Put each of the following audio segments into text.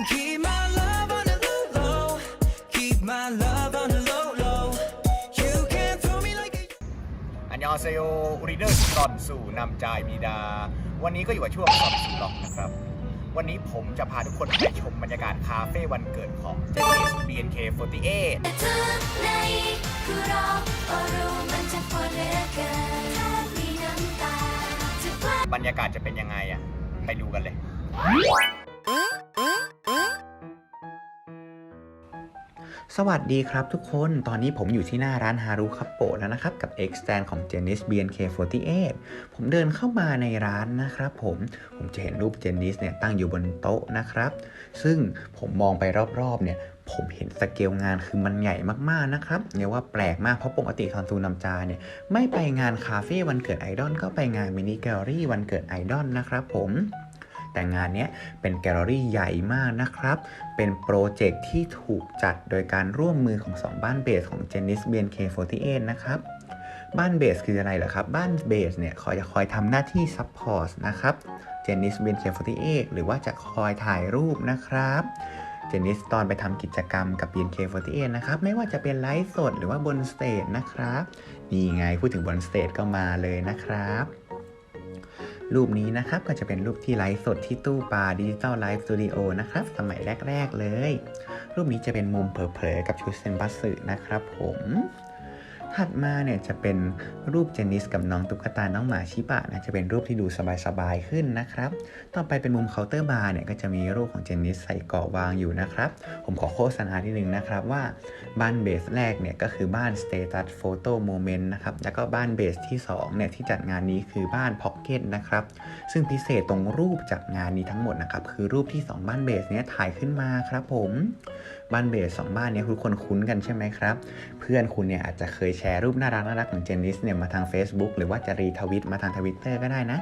on, keep my love on the low, low. Keep my love on the low, low. You can throw me like a อันยองเซโยรีเดอร์ตอนสู่นำจายมีดา วันนี้ก็อยู่กับช่วงสอบสู่ล็อกนะครับ วันนี้ผมจะพาทุกคนไปชมบรรยากาศคาเฟ่วันเกิดของเจนิส BNK48 เธอในคือรอโอรู้มันจะพอเหลือเกินถ้ามีน้ำตาจะกล้าบรรยากาศจะเป็นยังไงอะ ไปดูกันเลย วัสดีครับทุกคน ตอนนี้ผมอยู่ที่หน้าร้านฮารุคัปโปะแล้วนะครับ กับ X Stand ของ Genis BNK48 ผมเดินเข้ามาในร้านนะครับผม ผมจะเห็นรูป Genis เนี่ยตั้งอยู่บนโต๊ะนะครับ ซึ่งผมมองไปรอบๆเนี่ยผมเห็นสเกลงานคือมันใหญ่มากๆนะครับเรียกว่าแปลกมากเพราะปกติคอนซูนำจาเนี่ยไม่ไปงานคาเฟ่วันเกิดไอดอลก็ไปงานมินิแกลเลอรี่วันเกิดไอดอลนะครับผม แต่งานนี้เป็นแกลเลอรี่ใหญ่มากนะครับ เป็นโปรเจกต์ที่ถูกจัดโดยการร่วมมือของ 2 บ้านเบสของ g e n i s BNK48 นะครับบ้านเบสคืออะไรเหรอครับ บ้านเบสเนี่ยคอยจะคอยทำหน้าที่ซัพพอร์ตนะครับ g e n i s BNK48 หรือว่าจะคอยถ่ายรูปนะครับเจนนิสตอนไปทำกิจกรรมกับ BNK48 นะครับ ไม่ว่าจะเป็นไลฟ์สดหรือว่าบนสเตจนะครับ นี่ไงพูดถึงบนสเตจก็มาเลยนะครับ รูปนี้นะครับก็จะเป็นรูปที่ไลฟ์สดที่ตู้ปลาดิจิตอลไลฟ์สตูดิโอนะครับสมัยแรก ๆ เลย รูปนี้จะเป็นมุมเผลอๆกับชุดเซนบัสสึนะครับผม ถัดมาเนี่ยจะเป็นรูปเจนนิสกับน้องตุ๊กตา น้องหมาชิบะนะจะเป็นรูปที่ดูสบายๆขึ้นนะครับ ต่อไปเป็นมุมเคาน์เตอร์บาร์เนี่ยก็จะมีรูปของเจนนิสใส่เกาะวางอยู่นะครับ ผมขอโฆษณาที่หนึ่งนะครับว่าบ้านเบสแรกเนี่ยก็คือบ้าน Status Photo Moment นะครับ แล้วก็บ้านเบสที่2เนี่ยที่จัดงานนี้คือบ้าน Pocket นะครับ ซึ่งพิเศษตรงรูปจากงานนี้ทั้งหมดนะครับคือรูปที่ 2 บ้านเบสเนี่ยถ่ายขึ้นมาครับผม บ้านเบสสองบ้านเนี้ทุกคนคุ้นกันใช่ไหมครับ เพื่อนคุณเนี่ยอาจจะเคยแชร์รูปน่ารักน่ารักของเจนนิสเนี่ยมาทาง Facebook หรือว่าจะรีทวิตมาทางทวิตเตอร์ก็ได้นะ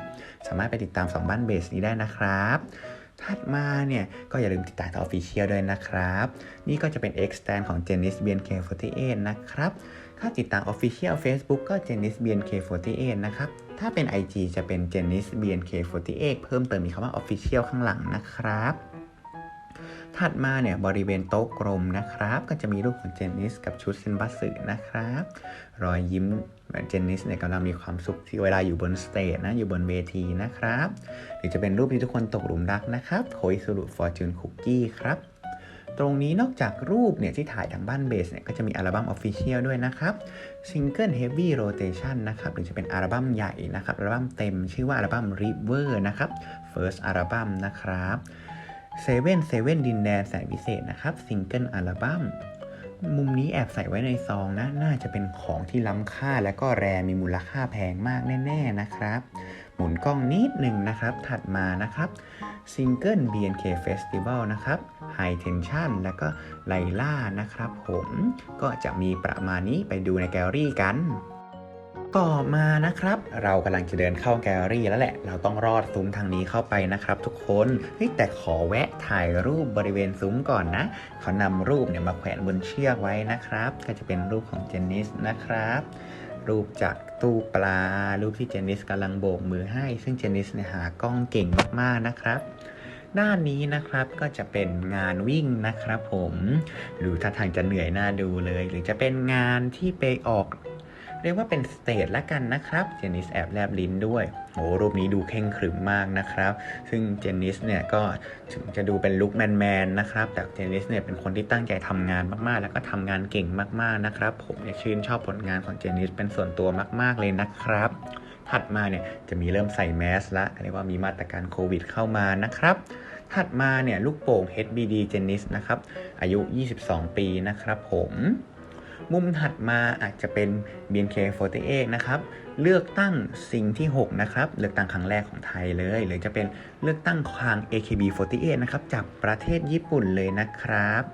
สามารถไปติดตาม 2 บ้านเบสนี้ได้นะครับถัดมาเนี่ย ก็อย่าลืมติดตามออฟฟิเชียลด้วยนะครับ นี่ก็จะเป็น X stand ของ Genis BNK48 นะครับถ้าติดตาม Official Facebook ก็ Genis BNK48 นะครับ ถ้าเป็น IG จะเป็น Genis BNK48 เพิ่มเติมมีคำว่า Official ข้างหลังนะครับ ถัดมาเนี่ยบริเวณโต๊ะกลมนะครับ ก็จะมีรูปของเจนนิสกับชุดเซนบัสสึนะครับ รอยยิ้มเจนนิสเนี่ยกำลังมีความสุขที่เวลาอยู่บนสเตจนะอยู่บนเวทีนะครับ หรือจะเป็นรูปที่ทุกคนตกหลุมรักนะครับโคอิสุรุฟอร์จูนคุกกี้ครับตรงนี้นอกจากรูปเนี่ยที่ถ่ายทางบ้านเบสเนี่ยก็จะมีอัลบั้มออฟฟิเชียลด้วยนะครับซิงเกิล Heavy Rotation นะครับหรือจะเป็นอัลบั้มใหญ่นะครับอัลบั้มเต็มชื่อว่าอัลบั้ม River นะครับ First อัลบั้มนะครับ เซเว่นเซเว่นดินแดนแสนพิเศษนะครับซิงเกิลอัลบั้มมุมนี้แอบใส่ไว้ในซองนะ น่าจะเป็นของที่ล้ำค่าและก็แรมีมูลค่าแพงมากแน่ ๆนะครับ หมุนกล้องนิดหนึ่งนะครับ ถัดมานะครับซิงเกิล BNK Festival นะครับ High Tension แล้วก็ไลล่านะครับผม ก็จะมีประมาณนี้ไปดูในแกลเลอรี่กัน ต่อมานะครับ เรากำลังจะเดินเข้าแกลเลอรี่แล้วแหละ เราต้องรอดซุ้มทางนี้เข้าไปนะครับ ทุกคนเฮ้ยแต่ขอแวะถ่ายรูปบริเวณซุ้มก่อนนะเขานำรูปเนี่ยมาแขวนบนเชือกไว้นะครับ ก็จะเป็นรูปของเจนนิสนะครับรูปจากตู้ปลา รูปที่เจนนิสกำลังโบกมือให้ ซึ่งเจนนิสเนี่ยหากล้องเก่งมากๆนะครับ ด้านนี้นะครับก็จะเป็นงานวิ่งนะครับผมดูท่าทางจะเหนื่อยน่าดูเลย หรือจะเป็นงานที่ไปออก เรียกว่าเป็นสเตจละกันนะครับ เจนนิสแอบแลบลิ้นด้วยโอ้รูปนี้ดูเข่งขรึมมากนะครับ ซึ่งเจนนิสเนี่ยก็ถึงจะดูเป็นลุคแมนๆนะครับ แต่เจนนิสเนี่ยเป็นคนที่ตั้งใจทำงานมากๆ แล้วก็ทำงานเก่งมากๆนะครับ ผมเนี่ยชื่นชอบผลงานของเจนนิสเป็นส่วนตัวมาก ๆเลยนะครับถัดมาเนี่ยจะมีเริ่มใส่แมสละเรียกว่ามีมาตรการโควิดเข้ามานะครับ ถัดมาเนี่ยลูกโป่ง HBD เจนนิสนะครับ อายุ 22 ปีนะครับผม มุมถัดมาอาจจะเป็น BNK48 นะครับเลือกตั้งสิ่งที่ 6 นะครับ เลือกตั้งครั้งแรกของไทยเลย หรือจะเป็นเลือกตั้งทาง AKB48 นะครับจากประเทศญี่ปุ่นเลยนะครับ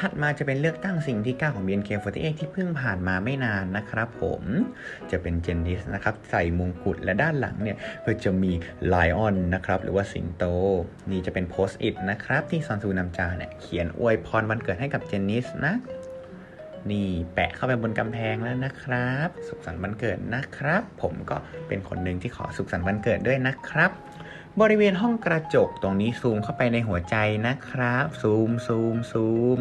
ถัดมาจะเป็นเลือกตั้งสิ่งที่ 9 ของ BNK48 ที่เพิ่งผ่านมาไม่นานนะครับผมจะเป็นเจนนิสนะครับใส่มงกุฎและด้านหลังเนี่ยก็จะมีไลออนนะครับหรือว่าสิงโต นี่จะเป็นโพสต์อิทนะครับที่ซอนซูนำจาเนี่ยเขียนอวยพรวันเกิดให้กับเจนนิสนะ นี่แปะเข้าไปบนกำแพงแล้วนะครับ สุขสันต์วันเกิดนะครับ ผมก็เป็นคนหนึ่งที่ขอสุขสันต์วันเกิดด้วยนะครับ บริเวณห้องกระจกตรงนี้ซูมเข้าไปในหัวใจนะครับ ซูมซูมซูม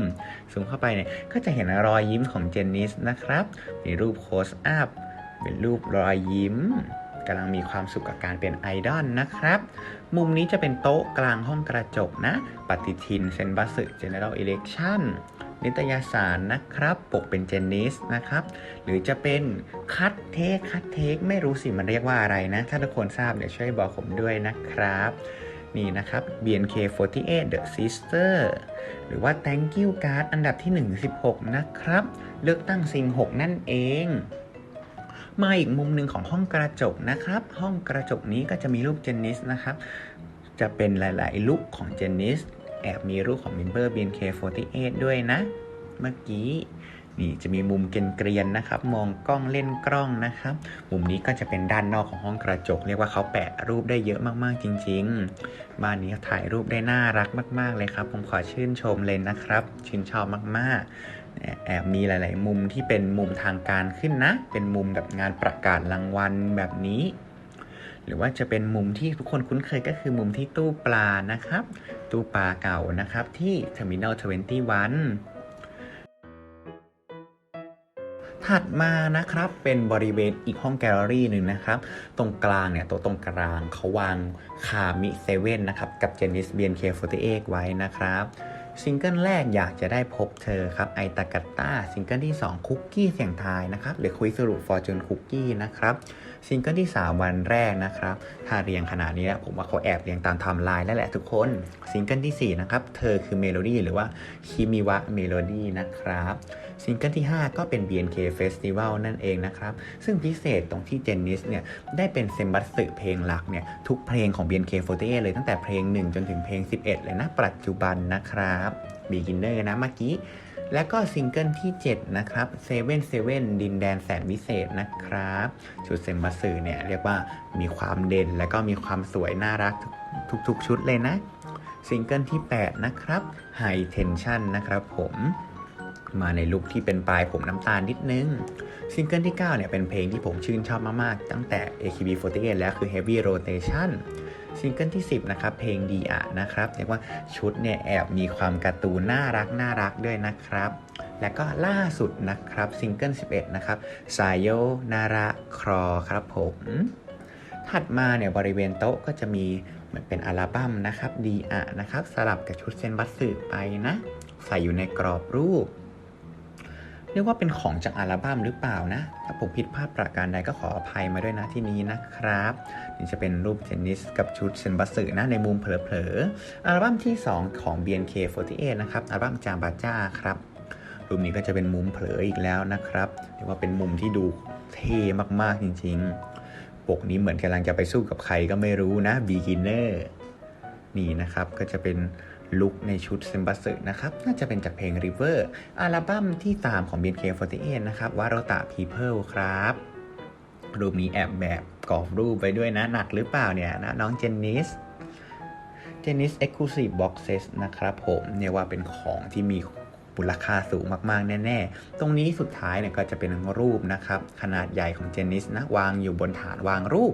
ซูมเข้าไปเนี่ยก็จะเห็นรอยยิ้มของเจนนิสนะครับมีรูปโคสอัพเป็นรูปรอยยิ้มกำลังมีความสุขกับการเป็นไอดอลนะครับ มุมนี้จะเป็นโต๊ะกลางห้องกระจกนะ ปฏิทินเซนบัสึเจเนอเรลอิเล็กชัน นิตยสารนะครับ ปกเป็นเจนนิสนะครับ หรือจะเป็นคัตเทคคัตเทคไม่รู้สิมันเรียกว่าอะไรนะ ถ้าทุกคนทราบเดี๋ยวช่วยบอกผมด้วยนะครับ นี่นะครับ BNK48 The Sister หรือว่า Thank you card อันดับที่ 116 นะครับ เลือกตั้งซิง6นั่นเองมาอีกมุมหนึ่งของห้องกระจกนะครับ ห้องกระจกนี้ก็จะมีรูปเจนนิสนะครับ จะเป็นหลาย ๆ ลุคของเจนนิส แอบมีรูปของเมมเบอร์ BNK48 ด้วยนะ เมื่อกี้นี่จะมีมุมเกรียนๆนะครับ มองกล้องเล่นกล้องนะครับ มุมนี้ก็จะเป็นด้านนอกของห้องกระจก เรียกว่าเขาแปะรูปได้เยอะมากๆจริง ๆ บ้านนี้ถ่ายรูปได้น่ารักมาก ๆ เลยครับ ผมขอชื่นชมเลยนะครับ ชื่นชอบมากๆ แอบมีหลาย ๆ มุมที่เป็นมุมทางการขึ้นนะ เป็นมุมแบบงานประกาศรางวัลแบบนี้ หรือว่าจะเป็นมุมที่ทุกคนคุ้นเคยก็คือมุมที่ตู้ปลานะครับ ตู้ปลาเก่านะครับที่ Terminal 21ถัดมานะครับเป็นบริเวณอีกห้องแกลเลอรี่หนึ่งนะครับ ตรงกลางเนี่ยตัวตรงกลางเขาวางคามิเซเว่นนะครับ กับเจนิสเบียนเคฟเไว้นะครับ ซิงเกิลแรกอยากจะได้พบเธอครับไอตากาตาซิงเกิลที่ 2 คุกกี้เสียงทายนะครับหรือคุยสรุปฟอร์จูนคุกกี้นะครับซิงเกิลที่ 3 วันแรกนะครับถ้าเรียงขนาดนี้ผมว่าเขาแอบเรียงตามไทม์ไลน์แล้วแหละทุกคนซิงเกิลที่ 4 นะครับ เธอคือเมโลดี้หรือว่าคิมิวะเมโลดี้นะครับซิงเกิลที่ 5 ก็เป็น BNK Festival นั่นเองนะครับ ซึ่งพิเศษตรงที่เจนนิสเนี่ยได้เป็นเซมบัสสึเพลงหลักเนี่ยทุกเพลงของ BNK48 เลยตั้งแต่เพลง 1 จนถึงเพลง 11 เลยนะปัจจุบันนะครับ Beginner นะเมื่อกี้ และก็ซิงเกิลที่ 7 นะครับ Seven Seven ดินแดนแสนวิเศษนะครับชุดเซมบัสสึเนี่ยเรียกว่ามีความเด่นและก็มีความสวยน่ารักทุกๆชุดเลยนะ ซิงเกิลที่ 8 นะครับ High Tension นะครับผมมาในลุคที่เป็นปลายผมน้ำตาลนิดนึง ซิงเกิลที่ 9 เนี่ยเป็นเพลงที่ผมชื่นชอบมาก ๆ ตั้งแต่ AKB48 แล้วคือ Heavy Rotation ซิงเกิลที่ 10 นะครับ เพลงดีอะนะครับเรียกว่าชุดเนี่ยแอบมีความการ์ตูนน่ารักน่ารักด้วยนะครับ และก็ล่าสุดนะครับซิงเกิล 11 นะครับสายโยนาระครอครับผมถัดมาเนี่ยบริเวณโต๊ะก็จะมีเหมือนเป็นอัลบั้มนะครับดีอะนะครับสลับกับชุดเซนบัตสึไปนะ ใส่อยู่ในกรอบรูป เรียกว่าเป็นของจากอัลบั้มหรือเปล่านะ ถ้าผมผิดพลาดประการใดก็ขออภัยมาด้วยนะที่นี้นะครับนี่จะเป็นรูปเทนนิสกับชุดเซนบัสึนะในมุมเผลอๆ อัลบั้มที่ 2 ของ BNK48 นะครับ อัลบั้มจางบาจ้าครับ รูปนี้ก็จะเป็นมุมเผลออีกแล้วนะครับ เรียกว่าเป็นมุมที่ดูเท่มากๆจริงๆ ปกนี้เหมือนกำลังจะไปสู้กับใครก็ไม่รู้นะ beginner นี่นะครับก็จะเป็น ลุคในชุดเซมบัสึนะครับ น่าจะเป็นจากเพลง River อัลบั้มที่3ของ BNK48 นะครับวารตะ People ครับรูปนี้แอบแบบกรอบรูปไปด้วยนะ หนักหรือเปล่าเนี่ยนะน้องเจนนิสเจนนิส Exclusive Boxes นะครับผมเนี่ยว่าเป็นของที่มีมูลค่าสูงมากๆ แน่ ๆ ตรงนี้สุดท้ายเนี่ยก็จะเป็นรูปนะครับ ขนาดใหญ่ของเจนนิสนะ วางอยู่บนฐานวางรูป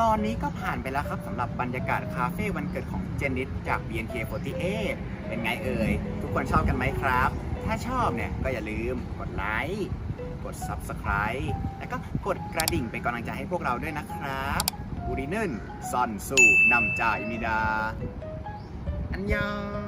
ตอนนี้ก็ผ่านไปแล้วครับสำหรับบรรยากาศคาเฟ่วันเกิดของเจนนิสจาก BNK48 เป็นไงเอ่ย ทุกคนชอบกันไหมครับ ถ้าชอบเนี่ยก็อย่าลืมกดไลค์กด Subscribe แล้วก็กดกระดิ่งเป็นกำลังใจให้พวกเราด้วยนะครับบูรินนซอนสู่นำจ่ายมิดา อันยอง